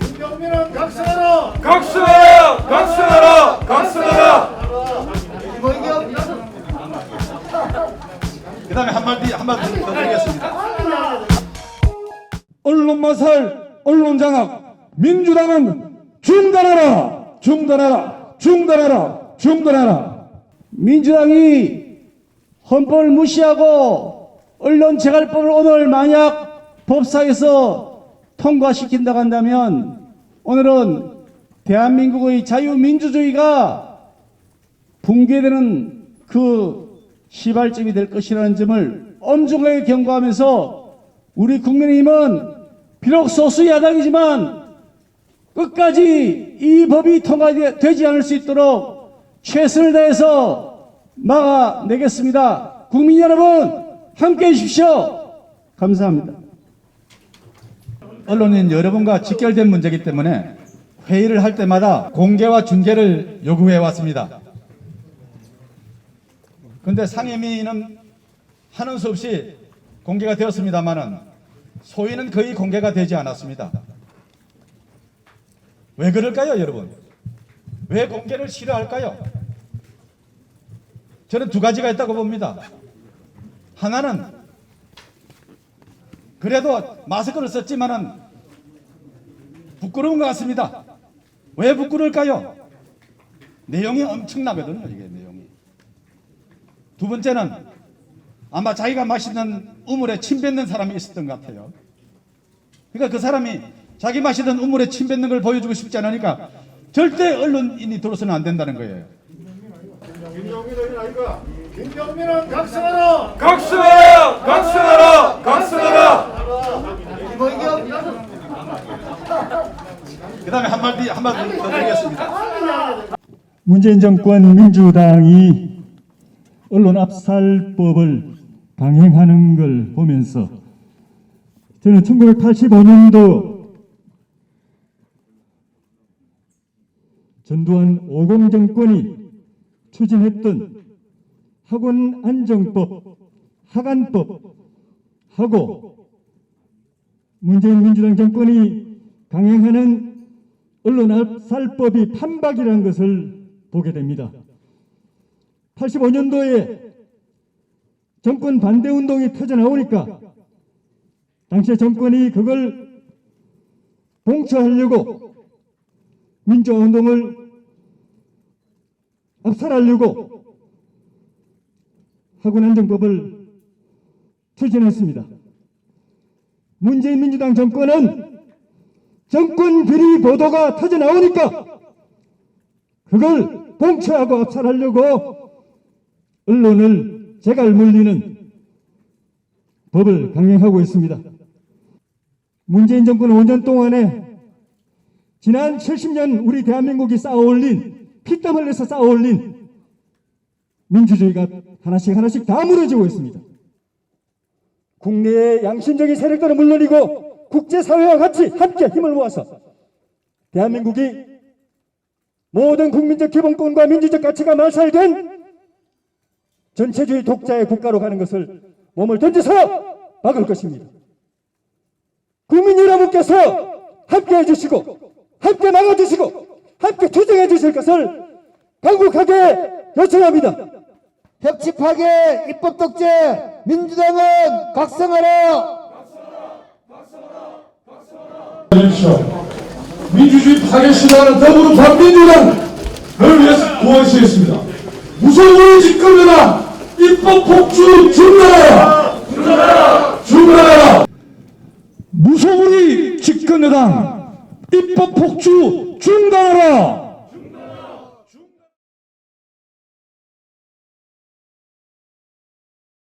김정민은 각성하라 각성하라! 각성하라! 각성하라! 그 다음에 한마디, 한마디 더 드리겠습니다. 언론 마살, 언론 장악, 민주당은 중단하라, 중단하라, 중단하라, 중단하라. 민주당이 헌법을 무시하고 언론 재갈법을 오늘 만약 법사에서 통과시킨다고 한다면 오늘은 대한민국의 자유민주주의가 붕괴되는 그 시발점이 될 것이라는 점을 엄중하게 경고하면서 우리 국민의힘은 비록 소수 야당이지만 끝까지 이 법이 통과되지 않을 수 있도록 최선을 다해서 막아내겠습니다. 국민 여러분 함께 해 주십시오. 감사합니다. 언론인 여러분과 직결된 문제이기 때문에 회의를 할 때마다 공개와 중계를 요구해 왔습니다. 그런데 상임위는 하는 수 없이 공개가 되었습니다만은 소위는 거의 공개가 되지 않았습니다. 왜 그럴까요, 여러분? 왜 공개를 싫어할까요? 저는 두 가지가 있다고 봅니다. 하나는 그래도 마스크를 썼지만은 부끄러운 것 같습니다. 왜 부끄러울까요? 내용이 엄청나거든요, 이게 내용이. 두 번째는 아마 자기가 마시는 우물에 침 뱉는 사람이 있었던 것 같아요. 그러니까 그 사람이 자기 마시던 우물에 침 뱉는 걸 보여주고 싶지 않으니까 절대 언론인이 들어서는 안 된다는 거예요. 김정민은 아이가 김정민은 각성하라 각성하라! 각성하라! 각성하라! 그 다음에 한마디, 한마디 더 드리겠습니다. 문재인 정권 민주당이 언론 압살법을 강행하는 걸 보면서 저는 1985년도 전두환 오공 정권이 추진했던 학원 안정법, 하간법 하고 문재인 민주당 정권이 강행하는 언론 압살법이 판박이라는 것을 보게 됩니다. 85년도에 정권 반대 운동이 터져 나오니까 당시에 정권이 그걸 봉처하려고 민주화 운동을 압살하려고 학원 안정법을 추진했습니다. 문재인 민주당 정권은 정권 비리 보도가 터져 나오니까 그걸 봉쇄하고 압살하려고 언론을 재갈 물리는 법을 강행하고 있습니다. 문재인 정권 5년 동안에 지난 70년 우리 대한민국이 쌓아올린 피땀 흘려서 쌓아올린 민주주의가 하나씩 하나씩 다 무너지고 있습니다. 국내의 양심적인 세력들은 물론이고 국제사회와 같이 함께 힘을 모아서 대한민국이 모든 국민적 기본권과 민주적 가치가 말살된 전체주의 독자의 국가로 가는 것을 몸을 던져서 막을 것입니다. 국민 여러분께서 함께 해주시고 함께 막아주시고 함께 투쟁해 주실 것을 강국하게 요청합니다. 혁치 파괴, 입법 독재, 민주당은 각성하라! 주십시오. 민주주의 파괴 시도하는 더불어민주당을 위해서 구원시켰습니다. 무소불위 집권이나 입법 폭주 중단하라! 중단하라! 무소불위 집권여당 입법 폭주 중단하라!